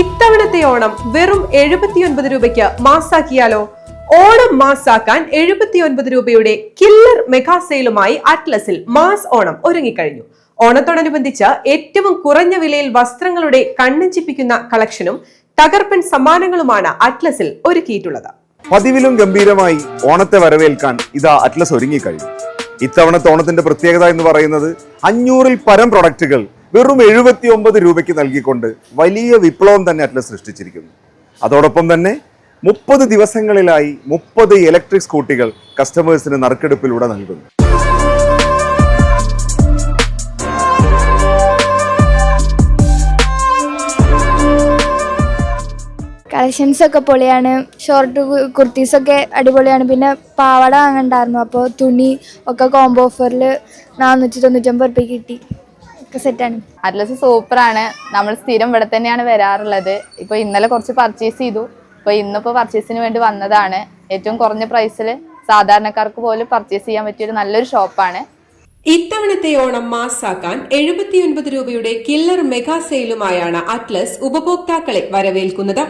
ഇത്തവണത്തെ ഓണം വെറും എഴുപത്തിയൊൻപത് രൂപയ്ക്ക് മാസാക്കിയാലോ? ഓണം മാസാക്കാൻ എഴുപത്തിയൊൻപത് രൂപയുടെ കില്ലർ മെഗാ സെയിലുമായി അറ്റ്ലസിൽ മാസ് ഓണം ഒരുങ്ങിക്കഴിഞ്ഞു. ഓണത്തോടനുബന്ധിച്ച് ഏറ്റവും കുറഞ്ഞ വിലയിൽ വസ്ത്രങ്ങളുടെ കണ്ണഞ്ചിപ്പിക്കുന്ന കളക്ഷനും തകർപ്പൻ സമ്മാനങ്ങളുമാണ് അറ്റ്ലസിൽ ഒരുക്കിയിട്ടുള്ളത്. പതിവിലും ഗംഭീരമായി ഓണത്തെ വരവേൽക്കാൻ ഇതാ അറ്റ്ലസ് ഒരുങ്ങിക്കഴിഞ്ഞു. ഇത്തവണത്തെ ഓണത്തിന്റെ പ്രത്യേകത എന്ന് പറയുന്നത് അഞ്ഞൂറിൽ പരം പ്രൊഡക്റ്റുകൾ വെറും എഴുപത്തി ഒമ്പത് രൂപയ്ക്ക് നൽകിക്കൊണ്ട് വലിയ വിപ്ലവം തന്നെ അറ്റ്ലസ് സൃഷ്ടിച്ചിരിക്കുന്നു. അതോടൊപ്പം തന്നെ മുപ്പത് ദിവസങ്ങളിലായി മുപ്പത് ഇലക്ട്രിക് സ്കൂട്ടികൾ കസ്റ്റമേഴ്സിന് നറുക്കെടുപ്പിലൂടെ നൽകുന്നു. കളക്ഷൻസ് ഒക്കെ പൊളിയാണ് ഷോർട്ട് കുർത്തീസൊക്കെ അടിപൊളിയാണ്. പിന്നെ പാവാട വാങ്ങണ്ടായിരുന്നു. അപ്പോൾ തുണി ഒക്കെ കോംബോ ഓഫറിൽ നാനൂറ്റി തൊണ്ണൂറ്റൊമ്പത് റുപ്യ കിട്ടി. ഒക്കെ സെറ്റാണ് അറ്റ്ലസ് സൂപ്പറാണ് നമ്മൾ സ്ഥിരം ഇവിടെ തന്നെയാണ് വരാറുള്ളത്. ഇപ്പൊ ഇന്നലെ കുറച്ച് പർച്ചേസ് ചെയ്തു. ഇപ്പൊ ഇന്നിപ്പോൾ പർച്ചേസിന് വേണ്ടി വന്നതാണ്. ഏറ്റവും കുറഞ്ഞ പ്രൈസിൽ സാധാരണക്കാർക്ക് പോലും പർച്ചേസ് ചെയ്യാൻ പറ്റിയൊരു നല്ലൊരു ഷോപ്പാണ് ഇത്തവണത്തെ ഓണം മാസാക്കാൻ എഴുപത്തിയൊൻപത് രൂപയുടെ കില്ലർ മെഗാ സെയിലുമായാണ് അറ്റ്ലസ് ഉപഭോക്താക്കളെ വരവേൽക്കുന്നത്.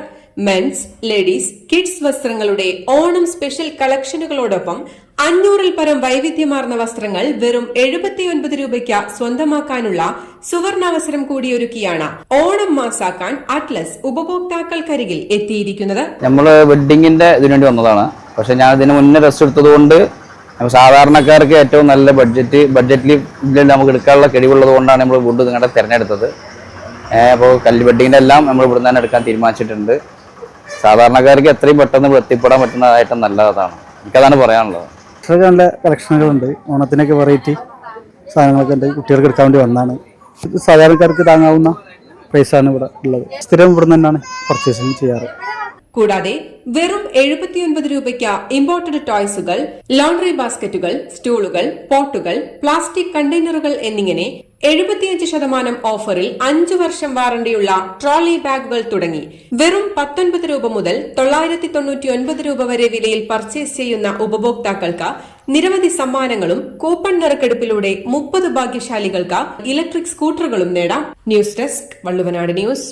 മെൻസ് ലേഡീസ് കിഡ്സ് വസ്ത്രങ്ങളുടെ ഓണം സ്പെഷ്യൽ കളക്ഷനുകളോടൊപ്പം അഞ്ഞൂറിൽ പരം വൈവിധ്യമാർന്ന വസ്ത്രങ്ങൾ വെറും എഴുപത്തിയൊൻപത് രൂപയ്ക്ക് സ്വന്തമാക്കാനുള്ള സുവർണാവസരം കൂടിയൊരുക്കിയാണ് ഓണം മാസാക്കാൻ അറ്റ്ലസ് ഉപഭോക്താക്കൾക്കരികിൽ എത്തിയിരിക്കുന്നത്. നമ്മൾ വെഡിങ്ങിന്റെ ഇതിനുവേണ്ടി വന്നതാണ്. പക്ഷെ ഞാൻ ഇതിന് മുന്നേ റെസ്റ്റ് എടുത്തത് കൊണ്ട് സാധാരണക്കാർക്ക് ഏറ്റവും നല്ല ബഡ്ജറ്റ് ബഡ്ജറ്റിൽ നമുക്ക് എടുക്കാനുള്ള കഴിവുള്ളത് കൊണ്ടാണ് നമ്മൾ വുഡ് നിങ്ങളുടെ തിരഞ്ഞെടുത്തത്. അപ്പോൾ കല്ല് വെഡിങ്ങിന്റെ എല്ലാം നമ്മൾ ഇവിടുന്ന് തന്നെ എടുക്കാൻ തീരുമാനിച്ചിട്ടുണ്ട്. സാധാരണക്കാർക്ക് എത്രയും പെട്ടെന്ന് എത്തിപ്പെടാൻ പറ്റുന്നതായിട്ട് നല്ലതാണ്. എനിക്കതാണ് പറയാനുള്ളത്. നല്ല കളക്ഷനുകളുണ്ട് ഓണത്തിനൊക്കെ വെറൈറ്റി സാധനങ്ങളൊക്കെ ഉണ്ട്. കുട്ടികൾക്ക് എടുക്കാൻ വേണ്ടി വന്നാണ്. ഇത് സാധാരണക്കാർക്ക് താങ്ങാവുന്ന പ്രൈസാണ് ഇവിടെ ഉള്ളത്. സ്ഥിരം ഇവിടെ നിന്നാണ് പർച്ചേസിങ് ചെയ്യാറ്. കൂടാതെ വെറും എഴുപത്തിയൊൻപത് രൂപയ്ക്ക് ഇമ്പോർട്ടഡ് ടോയ്സുകൾ ലോണ്ടറി ബാസ്ക്കറ്റുകൾ സ്റ്റൂളുകൾ പോട്ടുകൾ പ്ലാസ്റ്റിക് കണ്ടെയ്നറുകൾ എന്നിങ്ങനെ എഴുപത്തിയഞ്ച് ശതമാനം ഓഫറിൽ അഞ്ചു വർഷം വാറണ്ടിയുള്ള ട്രോളി ബാഗുകൾ തുടങ്ങി. വെറും പത്തൊൻപത് രൂപ മുതൽ തൊള്ളായിരത്തി തൊണ്ണൂറ്റി ഒൻപത് രൂപ വരെ വിലയിൽ പർച്ചേസ് ചെയ്യുന്ന ഉപഭോക്താക്കൾക്ക് നിരവധി സമ്മാനങ്ങളും കൂപ്പൺ നറുക്കെടുപ്പിലൂടെ മുപ്പത് ഭാഗ്യശാലികൾക്ക് ഇലക്ട്രിക് സ്കൂട്ടറുകളും നേടാം. News desk Valluvanad news.